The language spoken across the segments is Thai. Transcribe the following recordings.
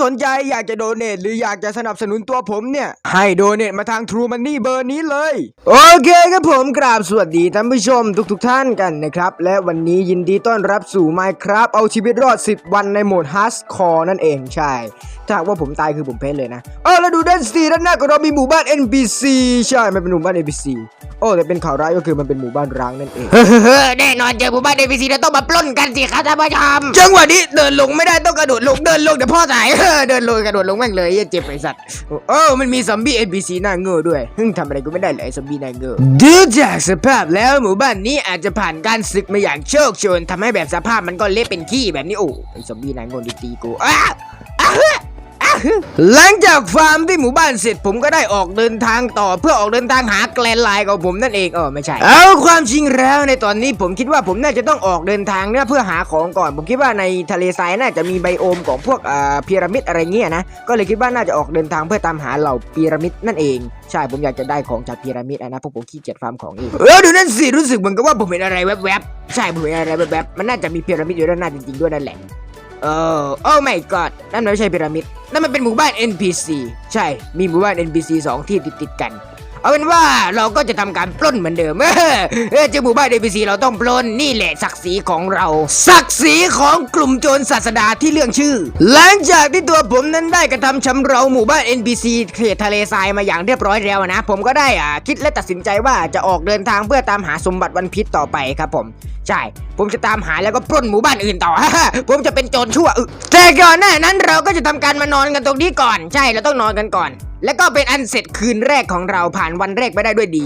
ใครที่สนใจอยากจะโดเนทหรืออยากจะสนับสนุนตัวผมเนี่ย ให้โดเนทมาทาง True Money เบอร์นี้เลย โอเคครับผมกราบสวัสดีท่านผู้ชมทุกๆทท่านกันนะครับ และวันนี้ยินดีต้อนรับสู่ Minecraft เอาชีวิตรอด 10 วันในโหมด Hardcore นั่นเองใช่ถ้าหากว่าผมตายคือผมเพ้นเลยนะเออแล้วดูด้านสีด้านหน้าของเรามีหมู่บ้าน NPC ใช่มันเป็นหมู่บ้าน NPC โอ้แต่เป็นข่าวร้ายก็คือมันเป็นหมู่บ้านร้างนั่นเองเฮ้อแน่นอนเจอหมู่บ้านเอพีซีแล้วต้องมาปล้นกันสิครับท่านผู้ชมจังหวะนี้เดินลงไม่ได้ต้องกระโดดลงเดินลงเดี๋ยวพ่อสายเออเดินลงกระโดดลงแม่งเลยเหี้ยเจ็บไอ้สัตว์โอ้มันมีซอมบี้เอ็นบีซีหน้าเงือด้วยฮึ่งทำอะไรกูไม่ได้เลยไอ้ซอมบี้หน้าเงือดูจากสภาพแล้วหมู่บ้านนี้อาจจะผ่านการศึกมาอย่างโชคชนทำให้แบบสภาพมันก็เละเป็นขี้แบบนี้โอ้ไอ้ซอมบี้หน้าเงือดีตีกูอ้า หลังจากฟาร์มที่หมู่บ้านเสร็จผมก็ได้ออกเดินทางต่อเพื่อออกเดินทางหาแกลนไลน์ของผมนั่นเองเออไม่ใช่ เอาความจริงแล้วในตอนนี้ผมคิดว่าผมน่าจะต้องออกเดินทางเนี่ยเพื่อหาของก่อน ผมคิดว่าในทะเลทรายน่าจะมีไบโอมของพวกอ่าพีระมิดอะไรเงี้ยนะก็เลยคิดว่าน่าจะออกเดินทางเพื่อตามหาเหล่าพีระมิดนั่นเอง ใช่ผมอยากจะได้ของจากพีระมิดนะเพราะผมขี้เกียจฟาร์มของเองเออดูนั่นสิรู้สึกเหมือนกับว่าผมเห็นอะไรแวบๆใช่ผมเห็นอะไรแวบๆมันน่าจะมีพีระมิดอยู่ด้านหน้าจริงๆด้วยนั่นแหละ โอ้โอ้ไม่กอดนั่นไม่ใช่พีระมิดนั่นมันเป็นหมู่บ้าน NPC ใช่มีหมู่บ้าน NPC สองที่ติดติดกัน เอาเป็นว่าเราก็จะทำการปล้นเหมือนเดิมเออเออเจอหมู่บ้าน NPC เราต้องปล้นนี่แหละศักดิ์ศรีของเรา ศักดิ์ศรีของกลุ่มโจรศาสดาที่เรื่องชื่อ หลังจากที่ตัวผมนั้นได้กระทำชำเราหมู่บ้าน NPC เขตทะเลทรายมาอย่างเรียบร้อยแล้วนะ ผมก็ได้อ่าคิดและตัดสินใจว่าจะออกเดินทางเพื่อตามหาสมบัติวันพิษต่อไปครับผมใช่ ผมจะตามหาแล้วก็ปล้นหมู่บ้านอื่นต่อ ผมจะเป็นโจรชั่วแต่ก่อนหน้านั้นเราก็จะทำการมานอนกันตรงนี้ก่อน ใช่เราต้องนอนกันก่อน แล้วก็เป็นอันเสร็จคืนแรกของเราผ่านวันแรกไปได้ด้วยดี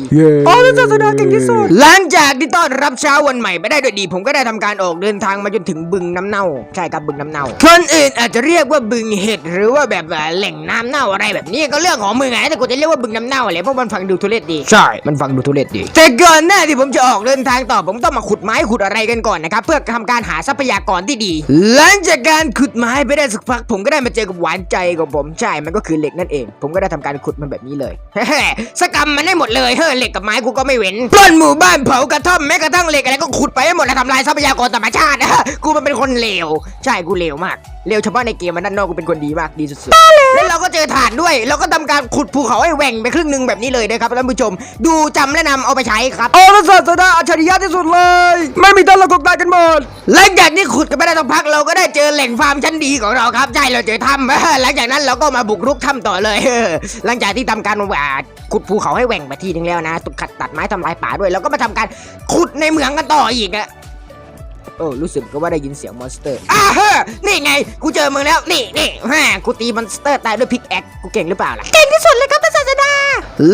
อ๋อศาสนาเก่งที่สุด หลังจากที่ต้อนรับเช้าวันใหม่ไปได้ด้วยดี ผมก็ได้ทำการออกเดินทางมาจนถึงบึงน้ำเน่า ใช่ครับบึงน้ำเน่า คนอื่นอาจจะเรียกว่าบึงเห็ดหรือว่าแบบว่าแหล่งน้ำเน่าอะไรแบบนี้ก็เรื่องของมึงไงแต่กูจะเรียกว่าบึงน้ำเน่าอะไรเพราะมันฟังดูทุเรศดี ใช่ มันฟังดูทุเรศดี แต่ก่อนหน้าที่ผมจะออกเดินทางต่อผมต้องมาขุดไม้ขุดอะไรกันก่อนนะครับเพื่อทำการหาทรัพยากรที่ดี หลังจากการขุดไม้ไปได้สักพัก ผมก็ได้มาเจอกับหวานใจของผมใช่ มันก็คือเหล็กนั่นเอง ผมก็ได้ทำการขุดมันแบบนี้เลยสกรรมมันได้หมดเลยเฮ้ยเหล็กกับไม้กูก็ไม่เว้นปล้นหมู่บ้านเผากระท่อมแม้กระทั่งเหล็กอะไรก็ขุดไปให้หมดแล้วทำลายทรัพยากรธรรมชาตินะกูมันเป็นคนเลวใช่กูเลวมาก เลวเฉพาะในเกมมันด้านนอกกูเป็นคนดีมากดีสุดๆ แล้วเราก็เจอฐานด้วย เราก็ทำการขุดภูเขาให้แหว่งไปครึ่งหนึ่งแบบนี้เลยนะครับท่านผู้ชม ดูจำและนำเอาไปใช้ครับโอ้ศาสนาอัจฉริยะที่สุดเลย ไม่มีท่านเรากตายกันหมดหลังจากที่ขุดกันไปได้สักพักเราก็ได้เจอแหล่งฟาร์มชั้นดีของเราครับใช่เราเจอถ้ำหลังจากนั้นเราก็มาบุกรุกถ้ำต่อเลย หลังจากที่ทำการว่าขุดภูเขาให้แหว่งไปทีนึงแล้วนะตุกขัดตัดไม้ทำลายป่าด้วย แล้วก็มาทำการขุดในเหมืองกันต่ออีกอะ เออรู้สึกก็ว่าได้ยินเสียงมอนสเตอร์อ่าเฮ้อนี่ไง กูเจอมึงแล้ว นี่นี่แม่กูตีมอนสเตอร์ตายด้วยพิกแอคกูเก่งหรือเปล่าล่ะ เก่งที่สุดเลยครับท่านศาสดา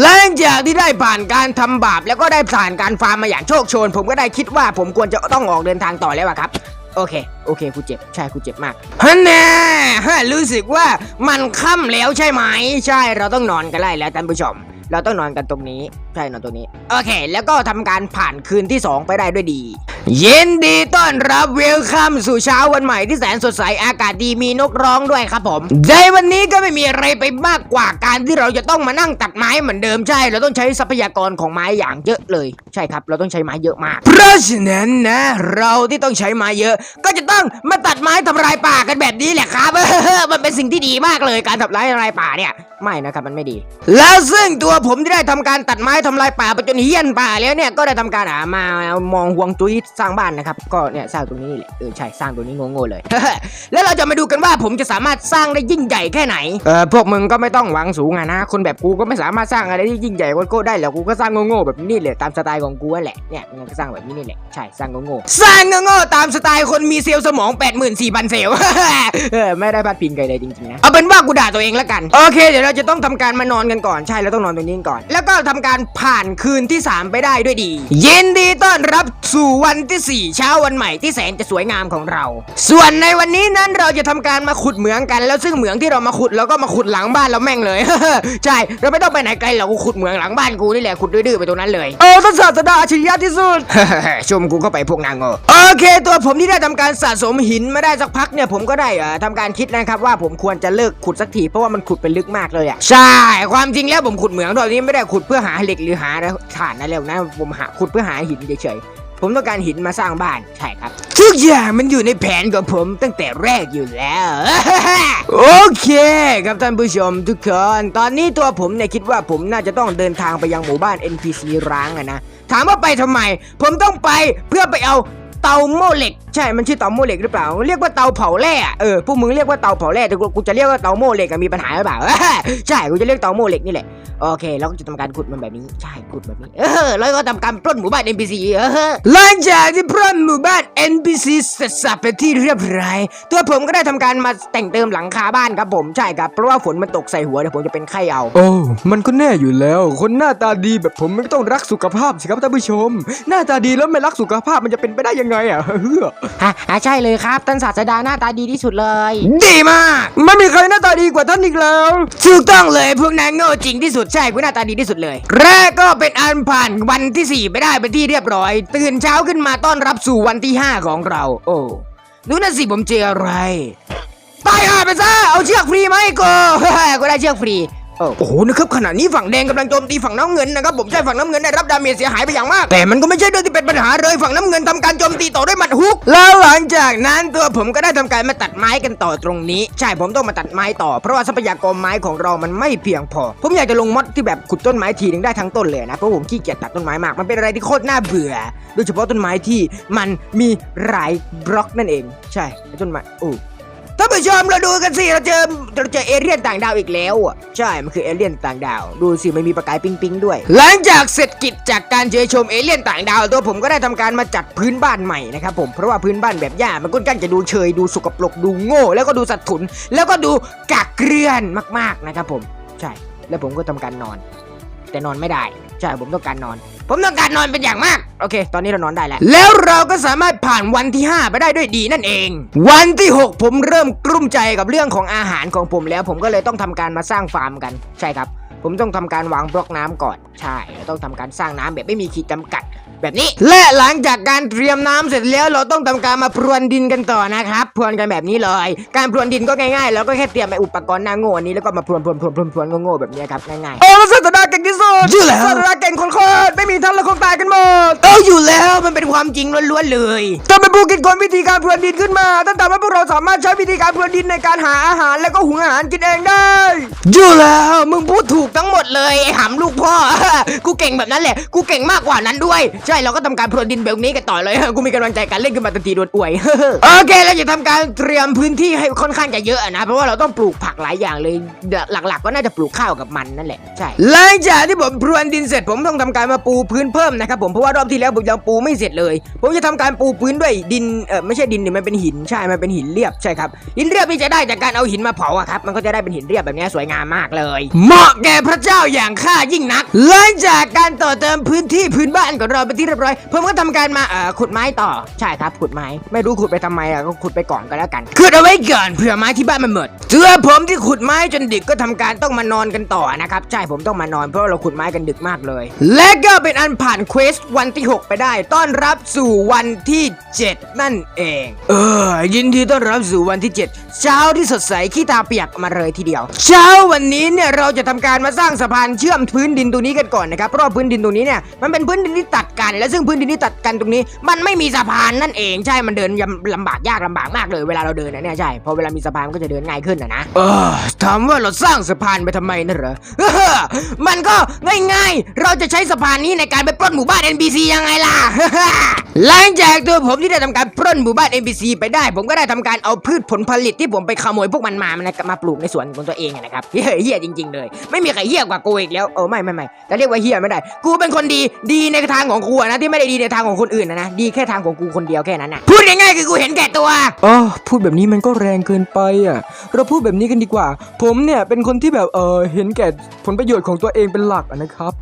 หลังจากที่ได้ผ่านการทำบาปแล้วก็ได้ผ่านการฟาร์มมาอย่างโชคโชน ผมก็ได้คิดว่าผมควรจะต้องออกเดินทางต่อแล้วอะครับ โอเค โอเคกูเจ็บ ใช่กูเจ็บมากฮันแน่ฮะรู้สึกว่ามันค่ำแล้วใช่ไหม ใช่เราต้องนอนกันไล่แล้วท่านผู้ชม เราต้องนอนกันตรงนี้ ใช่นอนตรงนี้ โอเค แล้วก็ทำการผ่านคืนที่2ไปได้ด้วยดี ยินดีต้อนรับเวลคัมสู่เช้าวันใหม่ที่แสนสดใสอากาศดีมีนกร้องด้วยครับผมในวันนี้ก็ไม่มีอะไรไปมากกว่าการที่เราจะต้องมานั่งตัดไม้เหมือนเดิมใช่ เราต้องใช้ทรัพยากรของไม้อย่างเยอะเลย ใช่ครับ เราต้องใช้ไม้เยอะมาก เพราะฉะนั้นนะ เราที่ต้องใช้ไม้เยอะ ก็จะต้องมาตัดไม้ทำลายป่ากันแบบนี้แหละครับมันเป็นสิ่งที่ดีมากเลยการทำลายทำลายป่าเนี่ย ไม่นะครับมันไม่ดี แล้วซึ่งตัวผมที่ได้ทำการตัดไม้ทำลายป่าไปจนเฮี้ยนป่าแล้วเนี่ยก็ได้ทำการหามามองห่วงจุ้ยสร้างบ้านนะครับก็เนี่ยสร้างตรงนี้นี่แหละเออใช่สร้างตรงนี้โง่ๆเลย แล้วเราจะมาดูกันว่าผมจะสามารถสร้างได้ยิ่งใหญ่แค่ไหนเออพวกมึงก็ไม่ต้องหวังสูงอะนะคนแบบกูก็ไม่สามารถสร้างอะไรที่ยิ่งใหญ่กว่าโก้ได้หรอกกูก็สร้างโง่ๆแบบนี้แหละตามสไตล์ของกูแหละเนี่ยมันก็สร้างแบบนี้นี่แหละใช่สร้างโง่ๆสร้างโง่ๆตามสไตล์คนมีเซลล์สมอง 84,000เซลล์เออไม่ได้พัดพิงใครเลยจริงๆนะเอาเป็นว่ากูด่าตัวเองแล้วกันโอเคเดี๋ยวเราจะต้องทำการมานอนกันก่อนใช่เราต้องนอนตรงนี้ก่อน แล้วก็ทำการผ่านคืนที่ 3 ไปได้ด้วยดียินดีต้อนรับสู่วันที่ 4 เช้าวันใหม่ที่แสนจะสวยงามของเรา ส่วนในวันนี้นั้นเราจะทำการมาขุดเหมืองกัน แล้วซึ่งเหมืองที่เรามาขุดเราก็มาขุดหลังบ้านเราแม่งเลยใช่เราไม่ต้องไปไหนไกลหรอกกูขุดเหมืองหลังบ้านกูนี่แหละขุดดื้อๆไปตรงนั้นเลยเออท่านศาสดาอัจฉริยะที่สุดชมกูเข้าไปพวกนางโง่โอเค ตัวผมที่ได้ทำการสะสมหินมาได้สักพักเนี่ยผมก็ได้เอ่อทำการคิดนะครับว่าผมควรจะเลิกขุดสักทีเพราะว่ามันขุดไปลึกมากเลยอะใช่ ความจริงแล้วผมขุดเหมืองตอนนี้ไม่ได้ขุดเพื่อหาเหล็กหรือหาถ่านนะเร็วนะ ผมหาขุดเพื่อหาหินเฉยๆ ผมต้องการหินมาสร้างบ้านใช่ครับทุกอย่างมันอยู่ในแผนของผมตั้งแต่แรกอยู่แล้ว โอเค ครับท่านผู้ชมทุกคน ตอนนี้ตัวผมเนี่ยคิดว่าผมน่าจะต้องเดินทางไปยังหมู่บ้าน NPC ร้างอะนะ ถามว่าไปทำไม ผมต้องไปเพื่อไปเอา เตาโมเหล็ก ใช่ มันชื่อเตาโมเหล็กหรือเปล่า เรียกว่าเตาเผาแร่เออ พวกมึงเรียกว่าเตาเผาแร่ แต่กูจะเรียกว่าเตาโมเหล็กมีปัญหาหรือเปล่า ใช่ กูจะเรียกเตาโมเหล็กนี่แหละ โอเคแล้วก็จะทำการขุดมันแบบนี้ ใช่ ขุดแบบนี้ เออ แล้วก็ทำการปล้นหมู่บ้าน NPC เออหลังจากที่ปล้นหมู่บ้าน NPC เสร็จสับเป็นที่เรียบร้อย ตัวผมก็ได้ทำการมาแต่งเติมหลังคาบ้านครับผม ใช่ครับ เพราะว่าฝนมันตกใส่หัวเดี๋ยวผมจะเป็นไข้เอา โอ้ มันก็แน่อยู่แล้ว คนหน้าตาดีแบบผมไม่ต้องรักสุขภาพสิครับท่านผู้ชม หน้าตาดีแล้วไม่รักสุขภาพมันจะเป็นไปได้ยังไงอะเฮ้อฮะฮะใช่เลยครับท่านศาสดาหน้าตาดีที่สุดเลย ดีมากไม่มีใครหน้าตาดีกว่าท่านอีกแล้วถูกต้องเลยพวกนางโง่จริงที่สุดใช่กูหน้าตาดีที่สุดเลย แรกก็เป็นอันผ่านวันที่ 4 ไปได้เป็นที่เรียบร้อย ตื่นเช้าขึ้นมาต้อนรับสู่วันที่ 5 ของเรา โอ้ดูนั่นสิผมเจออะไรตายห่าไปซะเอาเชือกฟรีไหมาให้กูกูได้เชือกฟรี โอ้โหนะครับขณะนี้ฝั่งแดงกำลังโจมตีฝั่งน้ำเงินนะครับผมใช่ฝั่งน้ำเงินได้รับดาเมจเสียหายไปอย่างมาก แต่มันก็ไม่ใช่เรื่องที่เป็นปัญหาเลยฝั่งน้ำเงินทำการโจมตีต่อด้วยหมัดฮุก แล้วหลังจากนั้นตัวผมก็ได้ทำการมาตัดไม้กันต่อตรงนี้ ใช่ผมต้องมาตัดไม้ต่อเพราะว่าทรัพยากรไม้ของเรามันไม่เพียงพอ ผมอยากจะลงมดที่แบบขุดต้นไม้ทีนึงได้ทั้งต้นเลยนะเพราะผมขี้เกียจตัดต้นไม้มากมันเป็นอะไรที่โคตรน่าเบื่อ โดยเฉพาะต้นไม้ที่มันมีหลายบล็อกนั่นเอง ใช่ต้นไม้โอ้ ท่านผู้ชมเราดูกันสิเราเจอเราเจอเอเลี่ยนต่างดาวอีกแล้วอะใช่มันคือเอเลี่ยนต่างดาว ดูสิมันมีประกายปิ๊งปิ๊งด้วย หลังจากเสร็จกิจจากการเจอชมเอเลี่ยนต่างดาว ตัวผมก็ได้ทำการมาจัดพื้นบ้านใหม่นะครับผมเพราะว่าพื้นบ้านแบบหญ้ามันก็กันจะดูเชยดูสกปรกดูโง่ แล้วก็ดูสัตว์ถุน แล้วก็ดูกากเกลื่อนมาก ๆนะครับผม ใช่ แล้วผมก็ทำการนอน แต่นอนไม่ได้ ใช่ผมต้องการนอน ผมต้องการนอนเป็นอย่างมาก โอเค ตอนนี้เรานอนได้แล้ว แล้วเราก็สามารถผ่านวันที่ 5 ไปได้ด้วยดีนั่นเอง วันที่ 6 ผมเริ่มกลุ้มใจกับเรื่องของอาหารของผมแล้ว ผมก็เลยต้องทำการมาสร้างฟาร์มกัน ใช่ครับ ผมต้องทำการวางบล็อกน้ำก่อน ใช่เราต้องทำการสร้างน้ำแบบไม่มีขีดจำกัด แบบนี้ และหลังจากการเตรียมน้ำเสร็จแล้ว เราต้องทำการมาพรวนดินกันต่อนะครับ พรวนกันแบบนี้เลย การพรวนดินก็ง่ายๆเราก็แค่เตรียมไอ้อุปกรณ์หน้าโง่อันนี้แล้วก็มาพรวนพรวนพรวนพรวนพรวนโง่ๆแบบนี้ครับง่ายๆโอ้ศาสดาเก่งที่สุดอยู่แล้วศาสดาเก่งคนโคตรไม่มีท่านและคงตายกันหมด เอาอยู่แล้วมันเป็นความจริงล้วนๆเลยท่านเป็นผู้คิดค้นวิธีการพรวนดินขึ้นมาท่านทำให้พวกเราสามารถใช้วิธีการพรวนดินในการหาอาหารและก็หุงอาหารกินเองได้ อยู่แล้วมึงพูดถูกทั้งหมดเลยไอ้หำลูกพ่อ กูเก่งแบบนั้นแหละ กูเก่งมากกว่านั้นด้วย ใช่เราก็ทำการพรวนดินแบบนี้กันต่อเลย กูมีกำลังใจการเล่นขึ้นมาทันทีโดนอวย โอเคเราจะทำการเตรียมพื้นที่ให้ค่อนข้างจะเยอะนะเพราะว่าเราต้องปลูกผักหลายอย่างเลยหลักๆ ก็น่าจะปลูกข้าวกับมันนั่นแหละใช่หลังจากที่ผมพรวนดินเสร็จผมต้องทำการมาปูพื้นเพิ่มนะครับผมเพราะว่ารอบที่แล้วผมยังปูไม่เสร็จเลย ผมจะทำการปูพื้นด้วยดินเออไม่ใช่ดินเนี่ยมันเป็นหินใช่มันเป็นหินเรียบใช่ครับหินเรียบนี่จะได้จากการเอาหินมาเผาอะครับมันก็จะได้เป็นหินเรียบแบบนี้สวยงามมากเลย เหมาะแก่พระเจ้าอย่างข้ายิ่งนักหลังจากการต่อเติมพื้นที่พื้นบ้านของเราเป็นที่เรียบร้อย ผมก็ทำการมาเอ่อขุดไม้ต่อใช่ครับขุดไม้ไม่รู้ขุดไปทำไมอะก็ขุดไปก่อนก็แล้วกันขุดเอาไว้ก่อนเผื่อไม้ที่บ้านมันหมดเจือผมที่ขุดไม้จนดึกก็ทำการต้องมานอนกันต่อนะครับใช่ผมต้องมานอนเพราะเราขุดไม้กันดึกมากเลย และก็เป็นอันผ่านเควสวันที่ 6 ไปได้ ต้อนรับสู่วันที่ 7 นั่นเอง เออ ยินดีต้อนรับสู่วันที่ 7 เช้าที่สดใสขี้ตาเปียกมาเลยทีเดียว เช้าวันนี้เนี่ยเราจะทำการมาสร้างสะพานเชื่อมพื้นดินตรงนี้กันก่อนนะครับเพราะว่าพื้นดินตรงนี้เนี่ยมันเป็นพื้นดินที่ตัดกัน และซึ่งพื้นดินที่ตัดกันตรงนี้ มันไม่มีสะพานนั่นเองใช่มันเดินยำลำบากยากลำบากมากเลยเวลาเราเดินนะเนี่ยใช่พอเวลามีสะพานมันก็จะเดินง่ายขึ้นนะนะเออถามว่าเราสร้างสะพานไปทำไมนะเหรอมันก็ง่ายๆ เราจะใช้สะพานนี้ในการไปปล้นหมู่บ้าน NPC ยังไงล่ะ หลังจากตัวผมที่ได้ทำการปล้นหมู่บ้าน NPC ไปได้ ผมก็ได้ทำการเอาพืชผลผลิตที่ผมไปขโมยพวกมันมามันมาปลูกในสวนของตัวเองอะนะครับเฮ้ยเฮี้ยจริง ๆ เลย ไม่มีใครเฮี้ยกว่ากูอีกแล้วเออไม่ไม่ไม่แต่เรียกว่าเฮี้ยไม่ได้ กูเป็นคนดีดีในทางของกูนะที่ไม่ได้ดีในทางของคนอื่นนะนะดีแค่ทางของกูคนเดียวแค่นั้นนะพูดง่ายๆคือกูเห็นแก่ตัวอ๋อพูดแบบนี้มันก็แรงเกินไปอะเราพูดแบบนี้กันดีกว่า ผมเนี่ยเป็นคนที่แบบเออเห็นแก่ผลประโยชน์ของตัวเองเป็นหลักนะครับ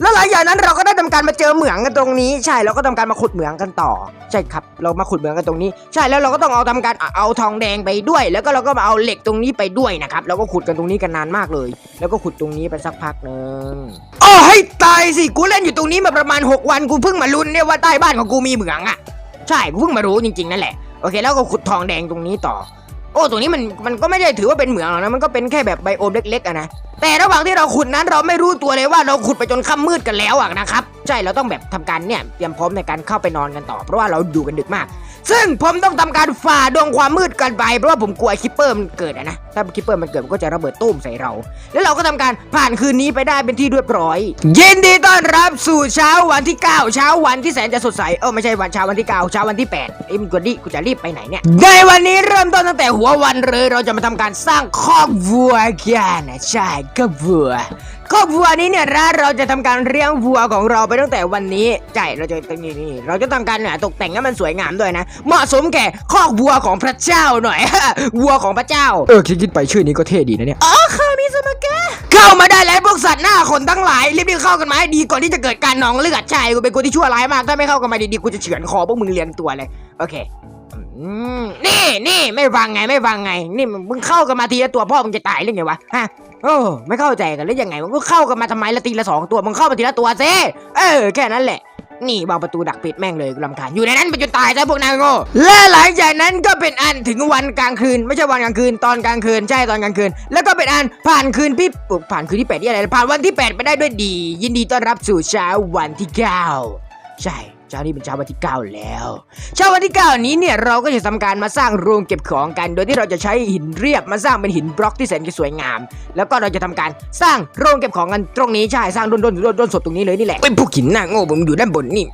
แล้วหลังจากนั้นเราก็ได้ทำการมาเจอเหมืองกันตรงนี้ ใช่เราก็ทำการมาขุดเหมืองกันต่อ ใช่ครับ เรามาขุดเหมืองกันตรงนี้ ใช่แล้วเราก็ต้องเอาทำการเอาทองแดงไปด้วย แล้วก็เราก็มาเอาเหล็กตรงนี้ไปด้วยนะครับแล้วก็ขุดกันตรงนี้กันนานมากเลย แล้วก็ขุดตรงนี้ไปสักพักหนึ่งอ๋อให้ตายสิกูเล่นอยู่ตรงนี้มาประมาณ 6 วันกูเพิ่งมาลุ้นเนี่ยว่าใต้บ้านของกูมีเหมืองอะ ใช่กูเพิ่งมารู้จริงๆนั่นแหละโอเคแล้วก็ขุดทองแดงตรงนี้ต่อ โอ้ตรงนี้มันมันก็ไม่ได้ถือว่าเป็นเหมืองหรอกนะมันก็เป็นแค่แบบไบโอมเล็กๆอะนะแต่ระหว่างที่เราขุดนั้นเราไม่รู้ตัวเลยว่าเราขุดไปจนค่ำมืดกันแล้วอะนะครับใช่เราต้องแบบทำการเนี่ยเตรียมพร้อมในการเข้าไปนอนกันต่อ เพราะว่าเราดูกันดึกมาก ซึ่งผมต้องทำการฝ่าดวงความมืดกันไปเพราะว่าผมกลัวคิปเปอร์มันเกิดนะถ้าคิปเปอร์มันเกิดมันก็จะระเบิดตุ้มใส่เรา แล้วเราก็ทำการผ่านคืนนี้ไปได้เป็นที่เรียบร้อย ยินดีต้อนรับสู่เช้าวันที่ 9 เช้าวันที่แสนจะสดใสเออไม่ใช่วันเช้าวันที่ 9 เช้าวันที่8เอ้มึงกดดิกูจะรีบไปไหนเนี่ยในวันนี้เริ่มต้นตั้งแต่หัววันเลยเราจะมาทำการสร้างคอกวัวกันนะใช่คอกวัว คอกวัวนี้เนี่ยนะเราจะทำการเลี้ยงวัวของเราไปตั้งแต่วันนี้ใช่เราจะนี่นี่เราจะทำการเนี่ยตกแต่งให้มันสวยงามด้วยนะเหมาะสมแก่คอกวัวของพระเจ้าหน่อยวัวของพระเจ้าเออคิดคิดไปชื่อนี้ก็เท่ดีนะเนี่ยอ๋อค่ะมีสมการเข้ามาได้แล้วพวกสัตว์หน้าขนทั้งหลายรีบๆเข้ากันมาให้ดีก่อนที่จะเกิดการหนองเลือดใช่กูเป็นคนที่ชั่วร้ายมากถ้าไม่เข้ากันมาดีๆกูจะเฉือนคอพวกมึงเรียงตัวเลยโอเคอืมนี่นี่ไม่ฟังไงไม่ฟังไง นี่มึงเข้ากันมาทีละตัวพ่อมึงจะตายหรือไงวะฮะ โอ้ไม่เข้าใจกันหรือยังไงมึงก็เข้ากันมาทำไมละทีละสองตัวมึงเข้ามาทีละตัวซิเออแค่นั้นแหละ นี่วางประตูดักปิดแม่งเลยกูรำคาญอยู่ในนั้นไปจนตายซะพวกนางโง่และหลังจากนั้นก็เป็นอันถึงวันกลางคืน ไม่ใช่วันกลางคืนตอนกลางคืนใช่ตอนกลางคืน แล้วก็เป็นอันผ่านคืนพี่อุ๊ยผ่านคืนที่แปดที่อะไรผ่านวันที่แปดไปได้ด้วยดี ยินดีต้อนรับสู่เช้าวันที่เก้าใช่ ช้านี้เป็นเช้าวันที่ 9 แล้วเช้าวันที่ 9 นี้เนี่ยเราก็จะทำการมาสร้างโรงเก็บของกัน โดยที่เราจะใช้หินเรียบมาสร้างเป็นหินบล็อกที่แสนจะสวยงาม แล้วก็เราจะทำการสร้างโรงเก็บของกันตรงนี้ใช่สร้างด้นด้นด้นด้นสดตรงนี้เลยนี่แหละเป็นพวกหินหน้าโง่ผมอยู่ด้านบนนี่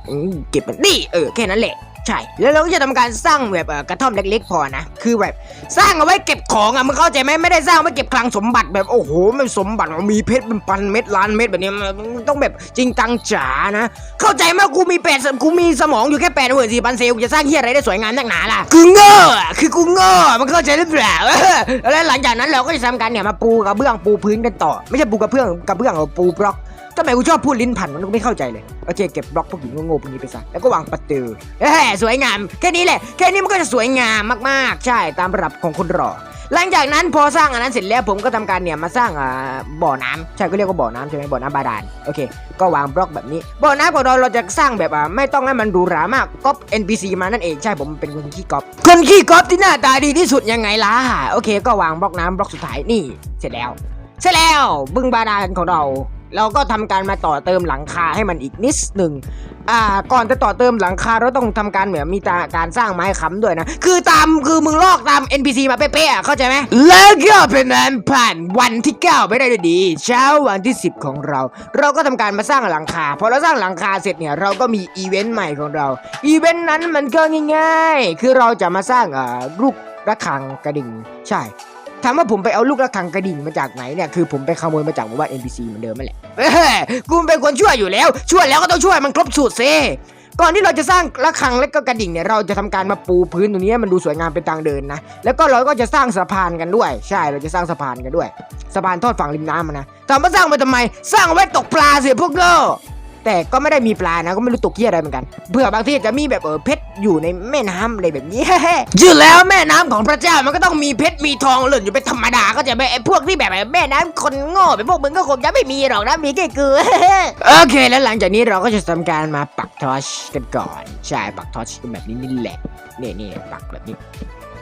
เก็บมันนี่เออแค่นั้นแหละ ใช่ แล้วเราก็จะทำการสร้างแบบกระท่อมเล็กๆพอนะ คือแบบสร้างเอาไว้เก็บของอะมึงเข้าใจไหมไม่ได้สร้างไว้เก็บคลังสมบัติแบบโอ้โหมันสมบัติมันมีเพชรเป็นพันเม็ดล้านเม็ดแบบนี้มันต้องแบบจริงตังจ๋านะ เข้าใจไหมกูมีแปดกูมีสมองอยู่แค่แปดหมื่นสี่พันเซลล์กูจะสร้างเฮียอะไรได้สวยงามนักหนาล่ะคือโง่อคือกูโง่มันเข้าใจหรือเปล่าแล้วหลังจากนั้นเราก็จะทำการเนี่ยมาปูกระเบื้องปูพื้นกันต่อ ไม่ใช่ปูกระเบื้องกระเบื้องเอปูบล็อก ทำไมกูชอบพูดลิ้นพันมันก็ไม่เข้าใจเลย โอเคเก็บบล็อกพวกหินโง่ๆพวกนี้ไปซะ แล้วก็วางประตูเอ้สวยงาม แค่นี้แหละ แค่นี้มันก็จะสวยงามมากๆ ใช่ตามระดับของคนรอ หลังจากนั้นพอสร้างอันนั้นเสร็จแล้วผมก็ทำการเนี่ยมาสร้างอ่าบ่อน้ำใช่ก็เรียกว่าบ่อน้ำใช่ไหมบ่อน้ำบาดาล โอเค ก็วางบล็อกแบบนี้ บ่อน้ำของเราเราจะสร้างแบบอ่าไม่ต้องให้มันหรูหรามากก๊อป NPC มานั่นเองใช่ผมเป็นคนขี้ก๊อป คนขี้ก๊อปที่หน้าตาดีที่สุดยังไงล่ะ โอเค ก็วางบล็อกน้ำบล็อกสุดท้ายนี่ เสร็จแล้ว เสร็จแล้วบึงบาดาลของเรา เราก็ทำการมาต่อเติมหลังคาให้มันอีกนิดหนึ่งอ่าก่อนจะต่อเติมหลังคาเราต้องทำการเหมือนมีการสร้างไม้ค้ำด้วยนะ คือตามคือมึงลอกตาม NPC มาเป๊ะๆเข้าใจไหมแล้วก็เป็นนั้นผ่านวันที่9ไปได้ด้วยดี เช้าวันที่ 10 ของเรา เราก็ทำการมาสร้างหลังคาพอเราสร้างหลังคาเสร็จเนี่ยเราก็มีอีเวนต์ใหม่ของเราอีเวนต์นั้นมันก็ง่าย ๆ คือเราจะมาสร้างอ่าลูกระฆังกระดิ่งใช่ ถามว่าผมไปเอาลูกระฆังกระดิ่งมาจากไหนเนี่ยคือผมไปขโมยมาจากหมู่บ้าน NPC เหมือนเดิมนั่นแหละเอ้ยกูเป็นคนช่วยอยู่แล้วช่วยแล้วก็ต้องช่วยมันครบสูตรเซก่อนที่เราจะสร้างระฆังและก็กระดิ่งเนี่ยเราจะทำการมาปูพื้นตรงนี้มันดูสวยงามเป็นทางเดินนะ แล้วก็เราก็จะสร้างสะพานกันด้วย ใช่เราจะสร้างสะพานกันด้วยสะพานทอดฝั่งริมน้ำอะนะถามว่าสร้างไปทำไม สร้างเอาไว้ตกปลาเสียพวกโง่ แต่ก็ไม่ได้มีปลานะก็ไม่รู้ตกที่อะไรเหมือนกันเผื่อบางที่จะมีแบบเออเพชรอยู่ในแม่น้ำอะไรแบบนี้ยืดแล้วแม่น้ำของพระเจ้ามันก็ต้องมีเพชรมีทองหล่นอยู่เป็นธรรมดาก็จะไม่ไอ้พวกที่แบบแม่น้ำคนโง่แบบพวกมึงก็คงจะไม่มีหรอกนะมีแค่กู โอเค แล้วหลังจากนี้เราก็จะทำการมาปักทอชกันก่อนใช่ปักทอชกันแบบนี้นี่แหละนี่นี่ปักแบบนี้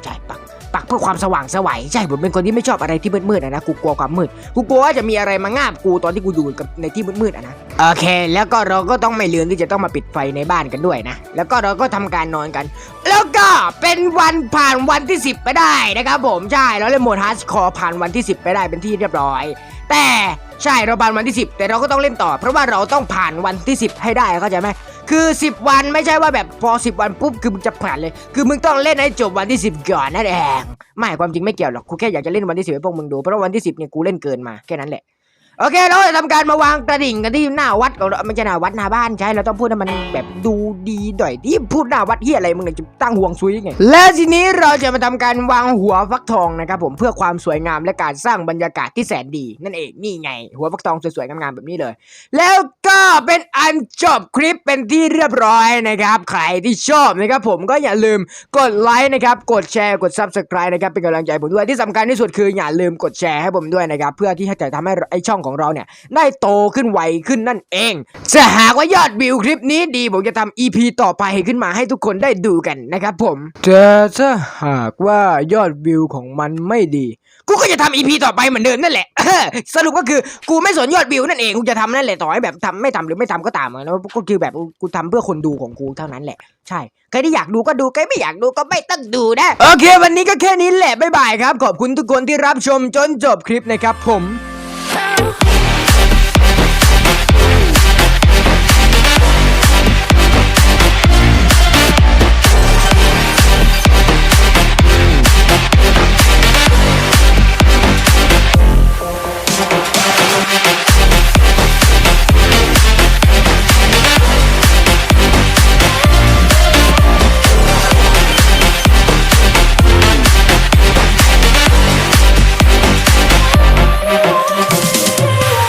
ใช่ปักปักเพื่อความสว่างสวัยใช่ผมเป็นคนที่ไม่ชอบอะไรที่มืดๆอะนะกูกลัวความมืดกูกลัวว่าจะมีอะไรมางาบกูตอนที่กูอยู่กับในที่มืดๆอะนะโอเค แล้วก็เราก็ต้องไม่ลืมที่จะต้องมาปิดไฟในบ้านกันด้วยนะ แล้วก็เราก็ทำการนอนกัน แล้วก็เป็นวันผ่านวันที่ 10 ไปได้นะครับผมใช่เราเล่นโหมดฮาร์ดคอร์ผ่านวันที่ 10 ไปได้เป็นที่เรียบร้อย แต่ใช่เราผ่านวันที่ 10 แต่เราก็ต้องเล่นต่อ เพราะว่าเราต้องผ่านวันที่ 10 ให้ได้เข้าใจไหม คือ 10 วันไม่ใช่ว่าแบบพอ 10 วันปุ๊บคือมึงจะผ่านเลย คือมึงต้องเล่นให้จบวันที่ 10ก่อนนั่นเองไม่ความจริงไม่เกี่ยวหรอกกูแค่อยากจะเล่นวันที่10ให้พวกมึงดูเพราะวันที่ 10เนี่ยกูเล่นเกินมาแค่นั้นแหละ โอเคเราจะทำการมาวางกระดิ่งกันที่หน้าวัดของเราไม่ใช่หน้าวัดหน้าบ้านใช่เราต้องพูดให้มันแบบดูดีหน่อยที่พูดหน้าวัดเฮียอะไรมึงเนี่ยจะตั้งห่วงซุยไงและทีนี้เราจะมาทำการวางหัวฟักทองนะครับผมเพื่อความสวยงามและการสร้างบรรยากาศที่แสนดี นั่นเองนี่ไง หัวฟักทองสวยๆงามๆแบบนี้เลย แล้วก็เป็นอันจบคลิปเป็นที่เรียบร้อยนะครับใครที่ชอบนะครับผมก็อย่าลืมกดไลค์นะครับกดแชร์กด Subscribe นะครับเป็นกำลังใจผมด้วยที่สำคัญที่สุดคืออย่าลืมกดแชร์ให้ผมด้วยนะครับเพื่อที่จะทำให้ไอช่องของของเราเนี่ยได้โตขึ้นไวขึ้นนั่นเองจะหากว่ายอดวิวคลิปนี้ดีผมจะทำ EP ต่อไปขึ้นมาให้ทุกคนได้ดูกันนะครับผมแต่ถ้าหากว่ายอดวิวของมันไม่ดี กูก็จะทำ EP ต่อไปเหมือนเดิมนั่นแหละ สรุปก็คือกูไม่สนยอดวิวนั่นเองกูจะทำนั่นแหละต่อให้แบบทำไม่ทำหรือไม่ทำก็ตามอะนะก็คือแบบกูทำเพื่อคนดูของกูเท่านั้นแหละใช่ใครที่อยากดูก็ดูใครไม่อยากดูก็ไม่ต้องดูนะ โอเค วันนี้ก็แค่นี้แหละบ๊ายบายครับ ขอบคุณทุกคนที่รับชมจนจบคลิปนะครับผม